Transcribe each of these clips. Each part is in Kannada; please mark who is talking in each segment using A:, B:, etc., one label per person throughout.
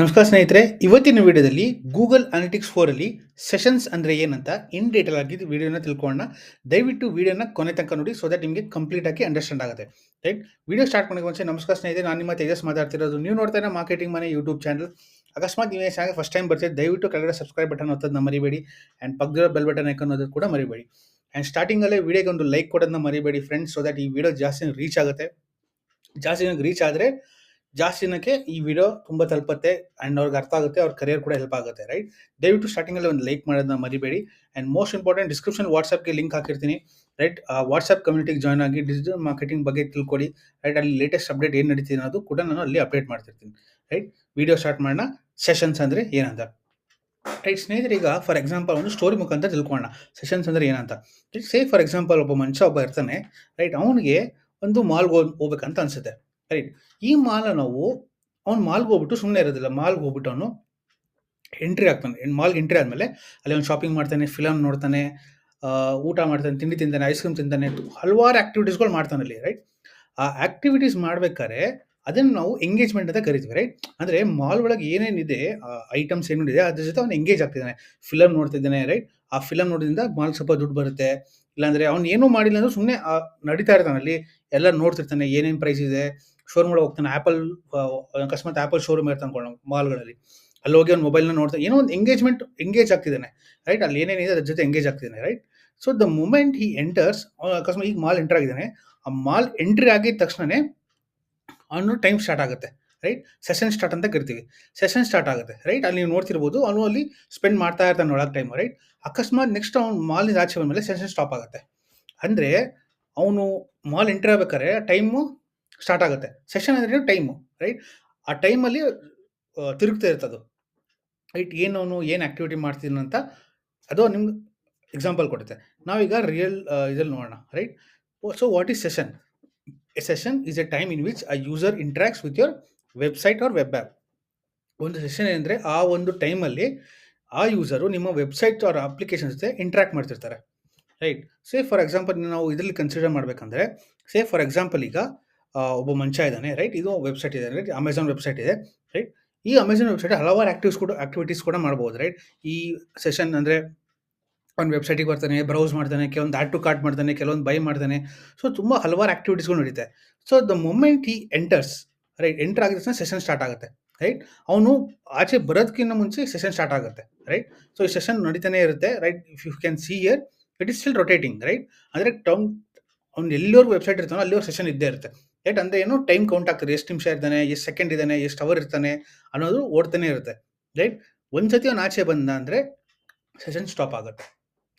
A: ನಮಸ್ಕಾರ ಸ್ನೇಹಿತರೆ, ಇವತ್ತಿನ ವಿಡಿಯೋದಲ್ಲಿ ಗೂಗಲ್ ಅನಾಲಿಟಿಕ್ಸ್ ಫೋರಲ್ಲಿ ಸೆಷನ್ಸ್ ಅಂದರೆ ಏನಂತ ಇನ್ ಡೀಟೇಲ್ ಆಗಿ ವಿಡಿಯೋನ ತಿಳ್ಕೊಳ್ಳೋಣ. ದಯವಿಟ್ಟು ವಿಡಿಯೋನ ಕೊನೆ ತನಕ ನೋಡಿ ಸೊ ದಟ್ ನಿಮಗೆ ಕಂಪ್ಲೀಟ್ ಆಗಿ ಅಂಡರ್ಸ್ಟ್ಯಾಂಡ್ ಆಗುತ್ತೆ. ರೈಟ್ ವಿಡಿಯೋ ಸ್ಟಾರ್ಟ್ ಮಾಡೋಕೆ ಮುಂಚೆ ನಮಸ್ಕಾರ ಸ್ನೇಹಿತರೆ, ನಾನು ನಿಮ್ಮ ತೇಜಸ್ ಮಾತಾಡ್ತಿರೋದು. ನೀವು ನೋಡ್ತಾ ಮಾರ್ಕೆಟಿಂಗ್ ಮನೆ ಯೂಟ್ಯೂಬ್ ಚಾನಲ್ ಅಕಸ್ಮಾತ್ ನೀವು ಚಾನಲ್ ಫಸ್ಟ್ ಟೈಮ್ ಬರ್ತೀವಿ ದಯವಿಟ್ಟು ಕೆಳಗಡೆ ಸಬ್ಸ್ಕ್ರೈಬ್ ಬಟನ್ ಒತ್ತೋದನ್ನ ಮರಿಬೇಡಿ ಆ್ಯಂಡ್ ಪಕ್ಕದ ಬೆಲ್ ಬಟನ್ ಅನ್ನೋದು ಕೂಡ ಮರಿಬೇಡಿ. ಆ್ಯಂಡ್ ಸ್ಟಾರ್ಟಿಂಗಲ್ಲೇ ವಿಡಿಯೋಗೆ ಒಂದು ಲೈಕ್ ಕೊಡೋದನ್ನ ಮರಿಬೇಡಿ ಫ್ರೆಂಡ್ಸ್ ಸೊ ದಟ್ ಈ ವಿಡಿಯೋ ಜಾಸ್ತಿ ರೀಚ್ ಆಗುತ್ತೆ. ಜಾಸ್ತಿ ರೀಚ್ ಆದರೆ ಜಾಸ್ತಿ ಜನಕ್ಕೆ ಈ ವಿಡಿಯೋ ತುಂಬ ತಲುಪತ್ತೆ ಆ್ಯಂಡ್ ಅವ್ರಿಗೆ ಅರ್ಥ ಆಗುತ್ತೆ, ಅವ್ರ ಕರಿಯರ್ ಕೂಡ ಹೆಲ್ಪ್ ಆಗುತ್ತೆ ರೈಟ್ ದಯವಿಟ್ಟು ಸ್ಟಾರ್ಟಿಂಗಲ್ಲಿ ಒಂದು ಲೈಕ್ ಮಾಡೋದನ್ನ ಮರಿಬೇಡಿ ಆ್ಯಂಡ್ ಮೋಸ್ಟ್ ಇಂಪಾರ್ಟೆಂಟ್ ಡಿಸ್ಕ್ರಿಪ್ಷನ್ ವಾಟ್ಸಪ್ಗೆ ಲಿಂಕ್ ಹಾಕಿರ್ತೀನಿ ರೈಟ್ ಆ ವಾಟ್ಸಪ್ ಕಮ್ಯುನಿಟಿಗೆ ಜಾಯ್ನ್ ಆಗಿ ಡಿಜಿಟಲ್ ಮಾರ್ಕೆಟಿಂಗ್ ಬಗ್ಗೆ ತಿಳ್ಕೊಳ್ಳಿ ರೈಟ್ ಅಲ್ಲಿ ಲೇಟೆಸ್ಟ್ ಅಪ್ಡೇಟ್ ಏನು ನಡೀತಿದೆ ಅನ್ನೋದು ಕೂಡ ನಾನು ಅಲ್ಲಿ ಅಪ್ಡೇಟ್ ಮಾಡ್ತಿರ್ತೀನಿ ರೈಟ್ ವಿಡಿಯೋ ಸ್ಟಾರ್ಟ್ ಮಾಡೋಣ ಸೆಷನ್ಸ್ ಅಂದರೆ ಏನಂತ? ರೈಟ್ ಸ್ನೇಹಿತರೆ, ಈಗ ಫಾರ್ ಎಕ್ಸಾಂಪಲ್ ಒಂದು ಸ್ಟೋರಿ ಮುಖಾಂತರ ತಿಳ್ಕೊಳ್ಳೋಣ ಸೆಷನ್ಸ್ ಅಂದರೆ ಏನಂತ? ಸೇ ಫಾರ್ ಎಕ್ಸಾಂಪಲ್ ಒಬ್ಬ ಮನುಷ್ಯ ಒಬ್ಬ ಇರ್ತಾನೆ ರೈಟ್ ಅವನಿಗೆ ಒಂದು ಮಾಲ್ಗೆ ಹೋಗ್, ಹೋಗ್ಬೇಕಂತ ಅನ್ಸುತ್ತೆ. ರೈಟ್ ಈ ಮಾಲ ನಾವು ಅವ್ನು ಮಾಲ್ಗೆ ಹೋಗ್ಬಿಟ್ಟು ಸುಮ್ಮನೆ ಇರೋದಿಲ್ಲ. ಮಾಲ್ಗೆ ಹೋಗ್ಬಿಟ್ಟು ಅವನು ಎಂಟ್ರಿ ಆಗ್ತಾನೆ ಮಾಲ್ಗೆ ಎಂಟ್ರಿ ಆದಮೇಲೆ ಅಲ್ಲಿ ಅವ್ನು ಶಾಪಿಂಗ್ ಮಾಡ್ತಾನೆ ಫಿಲಮ್ ನೋಡ್ತಾನೆ ಊಟ ಮಾಡ್ತಾನೆ, ತಿಂಡಿ ತಿಂತಾನೆ ಐಸ್ ಕ್ರೀಮ್ ತಿಂತಾನೆ, ಹಲವಾರು ಆ್ಯಕ್ಟಿವಿಟೀಸ್ಗಳು ಮಾಡ್ತಾನೆ ಅಲ್ಲಿ ರೈಟ್ ಆ ಆ್ಯಕ್ಟಿವಿಟೀಸ್ ಮಾಡ್ಬೇಕಾದ್ರೆ ಅದನ್ನು ನಾವು ಎಂಗೇಜ್ಮೆಂಟ್ ಅಂತ ಕರಿತೀವಿ ರೈಟ್ ಅಂದರೆ ಮಾಲ್ ಒಳಗೆ ಏನೇನಿದೆ ಐಟಮ್ಸ್ ಏನೇನಿದೆ, ಅದ್ರ ಜೊತೆ ಅವ್ನು ಎಂಗೇಜ್ ಆಗ್ತಿದ್ದಾನೆ. ಫಿಲಮ್ ನೋಡ್ತಿದ್ದಾನೆ ರೈಟ್ ಆ ಫಿಲಮ್ ನೋಡಿದ್ರಿಂದ ಮಾಲ್ ಸ್ವಲ್ಪ ದುಡ್ಡು ಬರುತ್ತೆ. ಇಲ್ಲಾಂದರೆ ಅವ್ನು ಏನೂ ಮಾಡಿಲ್ಲ ಅಂದ್ರೆ ಸುಮ್ಮನೆ ನಡೀತಾ ಇರ್ತಾನೆ ಅಲ್ಲಿ. ಎಲ್ಲ ನೋಡ್ತಿರ್ತಾನೆ, ಏನೇನು ಪ್ರೈಸ್ ಇದೆ ಶೋರೂಮ್ ಒಳಗೆ ಹೋಗ್ತಾನೆ. ಆ್ಯಪಲ್ ಅಕಸ್ಮಾತ್ ಆ್ಯಪಲ್ ಶೋರೂಮ್ ಇರ್ತಾನೆ ಅನ್ಕೊಳ್ಳೋಣ ಮಾಲ್ಗಳಲ್ಲಿ ಅಲ್ಲಿ ಹೋಗಿ ಅವ್ನು ಮೊಬೈಲ್ನ ನೋಡ್ತಾನೆ ಏನೋ ಒಂದು ಎಂಗೇಜ್ಮೆಂಟ್ ಎಂಗೇಜ್ ಆಗ್ತಿದ್ದಾನೆ ರೈಟ್ ಅಲ್ಲಿ ಏನೇನಿದೆ ಅದ್ರ ಜೊತೆ engage ಆಗ್ತಿದ್ದಾನೆ right so the moment he enters ಅಕಸ್ಮಾತ್ ಈಗ ಮಾಲ್ ಎಂಟರ್ ಆಗಿದ್ದಾನೆ. ಆ ಮಾಲ್ ಎಂಟ್ರಿ ಆಗಿದ ತಕ್ಷಣನೇ ಅವನು ಟೈಮ್ ಸ್ಟಾರ್ಟ್ ಆಗುತ್ತೆ ರೈಟ್ ಸೆಷನ್ ಸ್ಟಾರ್ಟ್ ಅಂತ ಕರಿತೀವಿ. ಸೆಷನ್ ಸ್ಟಾರ್ಟ್ ಆಗುತ್ತೆ ರೈಟ್ ಅಲ್ಲಿ ನೀವು ನೋಡ್ತಿರ್ಬೋದು, ಅವನು ಅಲ್ಲಿ ಸ್ಪೆಂಡ್ ಮಾಡ್ತಾ ಇರ್ತಾನೆ ಒಳಗೆ ಟೈಮ್ ರೈಟ್ ಅಕಸ್ಮಾತ್ ನೆಕ್ಸ್ಟ್ ಅವ್ನು ಮಾಲಿಂದ ಆಚೆ ಬಂದ ಮೇಲೆ ಸೆಷನ್ ಸ್ಟಾಪ್ ಆಗುತ್ತೆ. ಅಂದರೆ, ಅವನು ಮಾಲ್ ಎಂಟ್ರಿ ಆಗ್ಬೇಕಾದ್ರೆ ಟೈಮು ಸ್ಟಾರ್ಟ್ ಆಗುತ್ತೆ. ಸೆಷನ್ ಅಂದ್ರೆ ಟೈಮು ರೈಟ್ ಆ ಟೈಮಲ್ಲಿ ತಿರುಗ್ತಾ ಇರ್ತದು. ರೈಟ್ ಏನು ಅವನು ಏನು ಆ್ಯಕ್ಟಿವಿಟಿ ಮಾಡ್ತೀನಿ ಅಂತ ಅದು ನಿಮ್ಗೆ ಎಕ್ಸಾಂಪಲ್ ಕೊಡುತ್ತೆ. ನಾವೀಗ ರಿಯಲ್ ಇದ್ರಲ್ಲಿ ನೋಡೋಣ right so what is session a session is a time in which a user interacts with your website or web app ಒಂದು ಸೆಷನ್ ಏನಂದರೆ, ಆ ಒಂದು ಟೈಮಲ್ಲಿ ಆ ಯೂಸರು ನಿಮ್ಮ ವೆಬ್ಸೈಟ್ ಅವ್ರ ಅಪ್ಲಿಕೇಶನ್ ಜೊತೆ ಇಂಟ್ರಾಕ್ಟ್ ಮಾಡ್ತಿರ್ತಾರೆ. ರೈಟ್ ಸೇ ಫಾರ್ ಎಕ್ಸಾಂಪಲ್ ನಾವು ಇದರಲ್ಲಿ ಕನ್ಸಿಡರ್ ಮಾಡಬೇಕಂದ್ರೆ ಸೇ ಫಾರ್ ಎಕ್ಸಾಂಪಲ್ ಈಗ ಒಬ್ಬ ಮನುಷ್ಯ ಇದ್ದಾನೆ ರೈಟ್ ಇದು ವೆಬ್ಸೈಟ್ ಇದೆ ರೈಟ್ ಅಮೆಝಾನ್ ವೆಬ್ಸೈಟ್ ಇದೆ ರೈಟ್ ಈ ಅಮೆಝಾನ್ ವೆಬ್ಸೈಟ್ ಹಲವಾರು ಆಕ್ಟಿವ್ಸ್ ಕೂಡ ಆಕ್ಟಿವಿಟೀಸ್ ಕೂಡ ಮಾಡ್ಬೋದು ರೈಟ್ ಈ ಸೆಷನ್ ಅಂದರೆ ಒಂದು ವೆಬ್ಸೈಟಿಗೆ ಬರ್ತಾನೆ ಬ್ರೌಸ್ ಮಾಡ್ತಾನೆ, ಕೆಲವೊಂದು ಆ್ಯಡ್ ಟು ಕಾರ್ಟ್ ಮಾಡ್ತಾನೆ, ಕೆಲವೊಂದು ಬೈ ಮಾಡ್ತಾನೆ. ಸೊ ತುಂಬ ಹಲವಾರು ಆಕ್ಟಿವಿಟೀಸ್ಗಳು ನಡೀತೆ. ಸೊ ದ ಮೊಮೆಂಟ್ ಈ ಎಂಟರ್ಸ್ ರೈಟ್ ಎಂಟರ್ ಆಗಿದ ತಕ್ಷಣ ಸೆಷನ್ ಸ್ಟಾರ್ಟ್ ಆಗುತ್ತೆ ರೈಟ್ ಅವನು ಆಚೆ ಬರೋದಕ್ಕಿಂತ ಮುಂಚೆ ಸೆಷನ್ ಸ್ಟಾರ್ಟ್ ಆಗುತ್ತೆ ರೈಟ್ ಸೊ ಈ ಸೆಷನ್ ನಡೀತಾನೆ ಇರುತ್ತೆ right if you can see here it is still rotating right ಅಂದರೆ ಟರ್ಮ್ ಅವ್ನು ಎಲ್ಲಿವರೆಗೂ ವೆಬ್ಸೈಟ್ ಇರ್ತಾನೋ ಅಲ್ಲಿವರೆಗೂ ಸೆಷನ್ ಇದ್ದೇ ಇರುತ್ತೆ. ಅಂದರೆ ಏನು ಟೈಮ್ ಕೌಂಟ್ ಆಗ್ತದೆ ಎಷ್ಟು ನಿಮಿಷ ಇರ್ತಾನೆ, ಎಷ್ಟು ಸೆಕೆಂಡ್ ಇದ್ದಾನೆ, ಎಷ್ಟು ಅವರ್ ಇರ್ತಾನೆ ಅನ್ನೋದು ಓಡ್ತಾನೆ ಇರುತ್ತೆ. ರೈಟ್ ಒಂದ್ಸತಿ ಅವ್ನು ಆಚೆ ಬಂದ ಅಂದರೆ ಸೆಷನ್ ಸ್ಟಾಪ್ ಆಗುತ್ತೆ.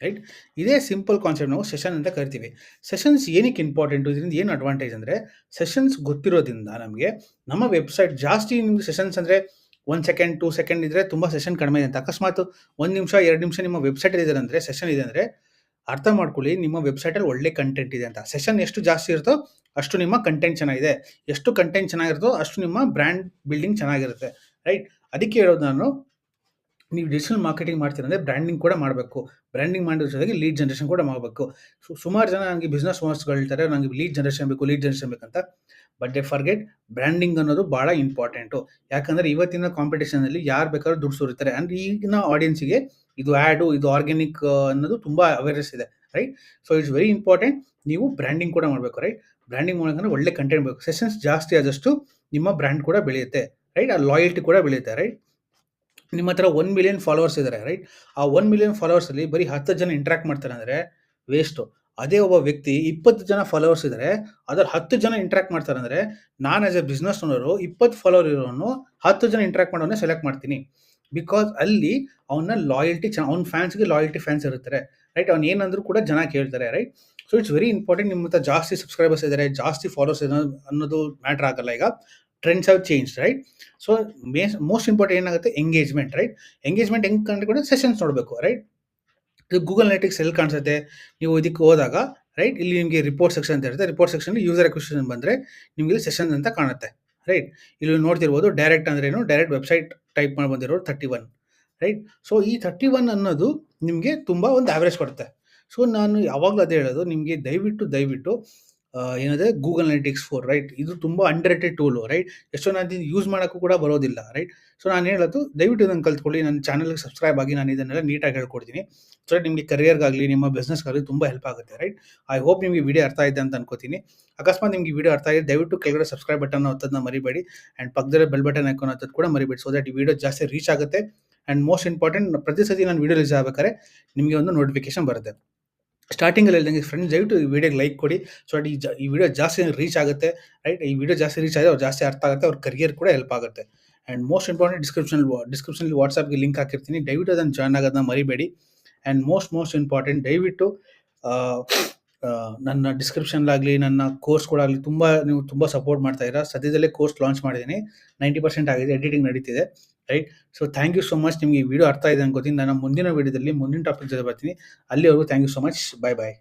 A: ರೈಟ್ ಇದೇ ಸಿಂಪಲ್ ಕಾನ್ಸೆಪ್ಟ್ ನಾವು ಸೆಷನ್ ಅಂತ ಕರಿತೀವಿ. ಸೆಷನ್ಸ್ ಏನಕ್ಕೆ ಇಂಪಾರ್ಟೆಂಟು ಇದರಿಂದ ಏನು ಅಡ್ವಾಂಟೇಜ್ ಅಂದರೆ ಸೆಷನ್ಸ್ ಗೊತ್ತಿರೋದ್ರಿಂದ ನಮಗೆ ನಮ್ಮ ವೆಬ್ಸೈಟ್ ಜಾಸ್ತಿ ನಿಮ್ಗೆ ಸೆಷನ್ಸ್ ಅಂದರೆ ಒಂದು ಸೆಕೆಂಡ್ ಟೂ ಸೆಕೆಂಡ್ ಇದ್ದರೆ ತುಂಬ ಸೆಷನ್ ಕಡಿಮೆ ಇದೆ ಅಂತ. ಅಕಸ್ಮಾತ್ ಒಂದು ನಿಮಿಷ, ಎರಡು ನಿಮಿಷ ನಿಮ್ಮ ವೆಬ್ಸೈಟ್ ಇದೆ ಅಂದರೆ ಸೆಷನ್ ಇದೆ ಅಂದರೆ ಅರ್ಥ ಮಾಡ್ಕೊಳ್ಳಿ, ನಿಮ್ಮ ವೆಬ್ಸೈಟಲ್ಲಿ ಒಳ್ಳೆ ಕಂಟೆಂಟ್ ಇದೆ ಅಂತ. ಸೆಷನ್ ಎಷ್ಟು ಜಾಸ್ತಿ ಇರುತ್ತೋ ಅಷ್ಟು ನಿಮ್ಮ ಕಂಟೆಂಟ್ ಚೆನ್ನಾಗಿದೆ. ಎಷ್ಟು ಕಂಟೆಂಟ್ ಚೆನ್ನಾಗಿರುತ್ತೋ ಅಷ್ಟು ನಿಮ್ಮ ಬ್ರ್ಯಾಂಡ್ ಬಿಲ್ಡಿಂಗ್ ಚೆನ್ನಾಗಿರುತ್ತೆ ರೈಟ್ ಅದಕ್ಕೆ ಹೇಳೋದು ನಾನು, ನೀವು ಡಿಜಿಟಲ್ ಮಾರ್ಕೆಟಿಂಗ್ ಮಾಡ್ತೀರಂದ್ರೆ ಬ್ರ್ಯಾಂಡಿಂಗ್ ಕೂಡ ಮಾಡಬೇಕು. ಬ್ರ್ಯಾಂಡಿಂಗ್ ಮಾಡೋ ಜೊತೆಗೆ ಲೀಡ್ ಜನರೇಷನ್ ಕೂಡ ಮಾಡಬೇಕು. ಸುಮಾರು ಜನ ನನಗೆ ಬಿಸ್ನೆಸ್ ಓನರ್ಸ್ಗಳು ಹೇಳ್ತಾರೆ ನನಗೆ ಲೀಡ್ ಜನರೇಷನ್ ಬೇಕು ಲೀಡ್ ಜನರೇಷನ್ ಬೇಕಂತ ಬಟ್ ದೇ ಫರ್ಗೆಟ್ ಬ್ರ್ಯಾಂಡಿಂಗ್ ಅನ್ನೋದು ಭಾಳ ಇಂಪಾರ್ಟೆಂಟು ಯಾಕಂದರೆ ಇವತ್ತಿನ ಕಾಂಪಿಟೇಷನಲ್ಲಿ ಯಾರು ಬೇಕಾದ್ರೂ ದುಡ್ಡು ಸುರಿತಾರೆ. ಅಂದರೆ ಈಗಿನ ಆಡಿಯನ್ಸಿಗೆ ಇದು ಆ್ಯಡು ಇದು ಆರ್ಗ್ಯಾನಿಕ್ ಅನ್ನೋದು ತುಂಬ ಅವೇರ್ನೆಸ್ ಇದೆ right so it's very important ನೀವು ಬ್ರ್ಯಾಂಡಿಂಗ್ ಕೂಡ ಮಾಡಬೇಕು ರೈಟ್ ಬ್ರ್ಯಾಂಡಿಂಗ್ ಮಾಡೋಕಂದ್ರೆ ಒಳ್ಳೆ ಕಂಟೆಂಟ್ ಬೇಕು. ಸೆಷನ್ಸ್ ಜಾಸ್ತಿ ಆದಷ್ಟು ನಿಮ್ಮ ಬ್ರ್ಯಾಂಡ್ ಕೂಡ ಬೆಳೆಯುತ್ತೆ ರೈಟ್ ಆ ಲಾಯಲ್ಟಿ ಕೂಡ ಬೆಳೆಯುತ್ತೆ ರೈಟ್ ನಿಮ್ಮ ಹತ್ರ ಒನ್ ಮಿಲಿಯನ್ ಫಾಲೋವರ್ಸ್ ಇದ್ದಾರೆ ರೈಟ್ ಆ ಒನ್ ಮಿಲಿಯನ್ ಫಾಲೋವರ್ಸಲ್ಲಿ ಬರೀ ಹತ್ತು ಜನ ಇಂಟ್ರಾಕ್ಟ್ ಮಾಡ್ತಾರೆ ಅಂದರೆ ವೇಸ್ಟು ಅದೇ ಒಬ್ಬ ವ್ಯಕ್ತಿ ಇಪ್ಪತ್ತು ಜನ ಫಾಲೋವರ್ಸ್ ಇದ್ದಾರೆ ಅದರ ಹತ್ತು ಜನ ಇಂಟ್ರಾಕ್ಟ್ ಮಾಡ್ತಾರೆ ಅಂದರೆ, ನಾನು ಆಸ್ ಎ ಬಿಸ್ನೆಸ್ ಓನರು ಇಪ್ಪತ್ತು ಫಾಲೋವರ್ ಇರೋನು ಹತ್ತು ಜನ ಇಂಟ್ರಾಕ್ಟ್ ಮಾಡೋನೇ ಸೆಲೆಕ್ಟ್ ಮಾಡ್ತೀನಿ. ಬಿಕಾಸ್ ಅಲ್ಲಿ ಅವನ ಲಾಯಲ್ಟಿ ಚೆನ್ನ ಅವ್ನ ಫ್ಯಾನ್ಸ್ಗೆ ಲಾಯಲ್ಟಿ ಫ್ಯಾನ್ಸ್ ಇರ್ತಾರೆ ರೈಟ್ ಅವ್ನು ಏನಂದ್ರೂ ಕೂಡ ಜನ ಕೇಳ್ತಾರೆ right so it's very important ನಿಮ್ಮ ಹತ್ರ ಜಾಸ್ತಿ ಸಬ್ಸ್ಕ್ರೈಬರ್ಸ್ ಇದ್ದಾರೆ ಜಾಸ್ತಿ ಫಾಲೋಸ್ ಇದೆ ಅನ್ನೋದು ಮ್ಯಾಟ್ರ್ ಆಗಲ್ಲ ಈಗ. Trends have change right so Mein most important ಏನಾಗುತ್ತೆ? ಎಂಗೇಜ್ಮೆಂಟ್ ರೈಟ್ ಎಂಗೇಜ್ಮೆಂಟ್ ಹೆಂಗೆ ಕಂಡುಕೊಂಡ್ರೆ ಸೆಷನ್ಸ್ ನೋಡಬೇಕು ರೈಟ್ ಇದು ಗೂಗಲ್ ನೆಟಿಕ್ಸ್ ಎಲ್ಲಿ ಕಾಣಿಸುತ್ತೆ? ನೀವು ಇದಕ್ಕೆ ಹೋದಾಗ ರೈಟ್ ಇಲ್ಲಿ ನಿಮಗೆ ರಿಪೋರ್ಟ್ ಸೆಕ್ಷನ್ ಅಂತ ಇರುತ್ತೆ. ರಿಪೋರ್ಟ್ ಸೆಕ್ಷನ್ ಯೂಸರ್ ಅಕ್ವಿಷನ್ ಬಂದರೆ ನಿಮಗೆ ಸೆಷನ್ ಅಂತ ಕಾಣುತ್ತೆ ರೈಟ್ ಇಲ್ಲಿ ನೋಡ್ತಿರ್ಬೋದು ಡೈರೆಕ್ಟ್ ಅಂದ್ರೇನು ಡೈರೆಕ್ಟ್ ವೆಬ್ಸೈಟ್ ಟೈಪ್ ಮಾಡಿ ಬಂದಿರೋರು ಥರ್ಟಿ ಒನ್ ರೈಟ್ ಸೊ ಈ ತರ್ಟಿ ಒನ್ ಅನ್ನೋದು ನಿಮಗೆ ತುಂಬ ಒಂದು ಆ್ಯಾವ್ರೇಜ್ ಕೊಡುತ್ತೆ. ಸೊ ನಾನು ಯಾವಾಗಲೂ ಅದೇ ಹೇಳೋದು, ನಿಮಗೆ ದಯವಿಟ್ಟು ದಯವಿಟ್ಟು ಏನಿದೆ ಗೂಗಲ್ ಅನಾಲಿಟಿಕ್ಸ್ ಫೋರ್ ರೈಟ್ ಇದು ತುಂಬ ಅಂಡರ್ ರೇಟೆಡ್ ಟೂಲು ರೈಟ್ ಎಷ್ಟೋ ನಾನು ಯೂಸ್ ಮಾಡೋಕ್ಕೂ ಕೂಡ ಬರೋದಿಲ್ಲ ರೈಟ್ ಸೊ ನಾನು ಹೇಳೋದು, ದಯವಿಟ್ಟು ಇದನ್ನು ಕಲ್ತ್ಕೊಳ್ಳಿ. ನನ್ನ ಚಾನಲ್ಗೆ ಸಬ್ಸ್ಕ್ರೈಬ್ ಆಗಿ ನಾನು ಇದನ್ನೆಲ್ಲ ನೀಟಾಗಿ ಹೇಳ್ಕೊಡ್ತೀನಿ. ಸೊ ನಿಮಗೆ ಕರಿಯರ್ಗಾಗಲಿ ನಿಮ್ಮ ಬಿಸ್ನೆಸ್ಗಾಗಲಿ ತುಂಬ ಹೆಲ್ಪ್ ಆಗುತ್ತೆ ರೈಟ್ ಐ ಹೋಪ್ ನಿಮಗೆ ವಿಡಿಯೋ ಅರ್ಥ ಇದೆ ಅಂತ ಅನ್ಕೋತೀನಿ. ಅಕಸ್ಮಾತ್ ನಿಮಗೆ ವಿಡಿಯೋ ಅರ್ಥ ಆಗಿದೆ, ದಯವಿಟ್ಟು ಕೆಳಗಡೆ ಸಬ್ಸ್ಕ್ರೈಬ್ ಬಟನ್ ಹತ್ತದನ್ನ ಮರಿಬೇಡಿ. ಆ್ಯಂಡ್ ಪಕ್ಕದ ಬೆಲ್ ಬಟನ್ ಒತ್ತೋದು ಕೂಡ ಮರಿಬೇಡಿ ಸೊ ದಟ್ ಈ ವಿಡಿಯೋ ಜಾಸ್ತಿ ರೀಚ್ ಆಗುತ್ತೆ. ಆ್ಯಂಡ್ ಮೋಸ್ಟ್ ಇಂಪಾರ್ಟೆಂಟ್ ಪ್ರತಿ ಸತಿ ನಾನು ವಿಡಿಯೋ ರಿಲೀಸ್ ಆಗಬೇಕಾದ್ರೆ ನಿಮಗೆ ಒಂದು ನೋಟಿಫಿಕೇಶನ್ ಬರುತ್ತೆ. ಸ್ಟಾರ್ಟಿಂಗಲ್ಲಿ ನನಗೆ ಫ್ರೆಂಡ್ಸ್ ದಯವಿಟ್ಟು ಈ ವಿಡಿಯೋಗೆ ಲೈಕ್ ಕೊಡಿ. ಸೊ ದಟ್ ಈ ಈ ವಿಡಿಯೋ ಜಾಸ್ತಿ ರೀಚ್ ಆಗುತ್ತೆ ರೈಟ್ ಈ ವಿಡಿಯೋ ಜಾಸ್ತಿ ರೀಚ್ ಆದರೆ ಅವ್ರು ಜಾಸ್ತಿ ಅರ್ಥ ಆಗುತ್ತೆ, ಅವ್ರ ಕರಿಯರ್ ಕೂಡ ಹೆಲ್ಪ್ ಆಗುತ್ತೆ. ಆ್ಯಂಡ್ ಮೋಸ್ಟ್ ಇಂಪಾರ್ಟೆಂಟ್ ಡಿಸ್ಕ್ರಿಪ್ಷನ್ ಡಿಸ್ಕ್ರಿಪ್ಷನಲ್ಲಿ ವಾಟ್ಸಪ್ಗೆ ಲಿಂಕ್ ಹಾಕಿರ್ತೀನಿ. ದಯವಿಟ್ಟು ಅದನ್ನು ಜಾಯ್ನ್ ಆಗೋದನ್ನ ಮರಿಬೇಡಿ. ಆ್ಯಂಡ್ ಮೋಸ್ಟ್ ಮೋಸ್ಟ್ ಇಂಪಾರ್ಟೆಂಟ್ ದಯವಿಟ್ಟು ನನ್ನ ಡಿಸ್ಕ್ರಿಪ್ಷನ್ಲಾಗಲಿ ನನ್ನ ಕೋರ್ಸ್ಗಳಾಗಲಿ ತುಂಬ ನೀವು ತುಂಬ ಸಪೋರ್ಟ್ ಮಾಡ್ತಾ ಇದ್ದೀರಾ. ಸದ್ಯದಲ್ಲೇ ಕೋರ್ಸ್ ಲಾಂಚ್ ಮಾಡಿದ್ದೀನಿ. ನೈಂಟಿ ಪರ್ಸೆಂಟ್ ಆಗಿದೆ ಎಡಿಟಿಂಗ್ ನಡೀತಿದೆ right so thank you so much ನಿಮಗೆ ಈ ವಿಡಿಯೋ ಅರ್ಥ ಇದೆ ಅನ್ಕೋತೀನಿ. ನಾನು ಮುಂದಿನ ವಿಡಿಯೋದಲ್ಲಿ ಮುಂದಿನ ಟಾಪಿಕ್ ಜೊತೆ ಬರ್ತೀನಿ. ಅಲ್ಲಿವರೆಗೂ thank you so much bye bye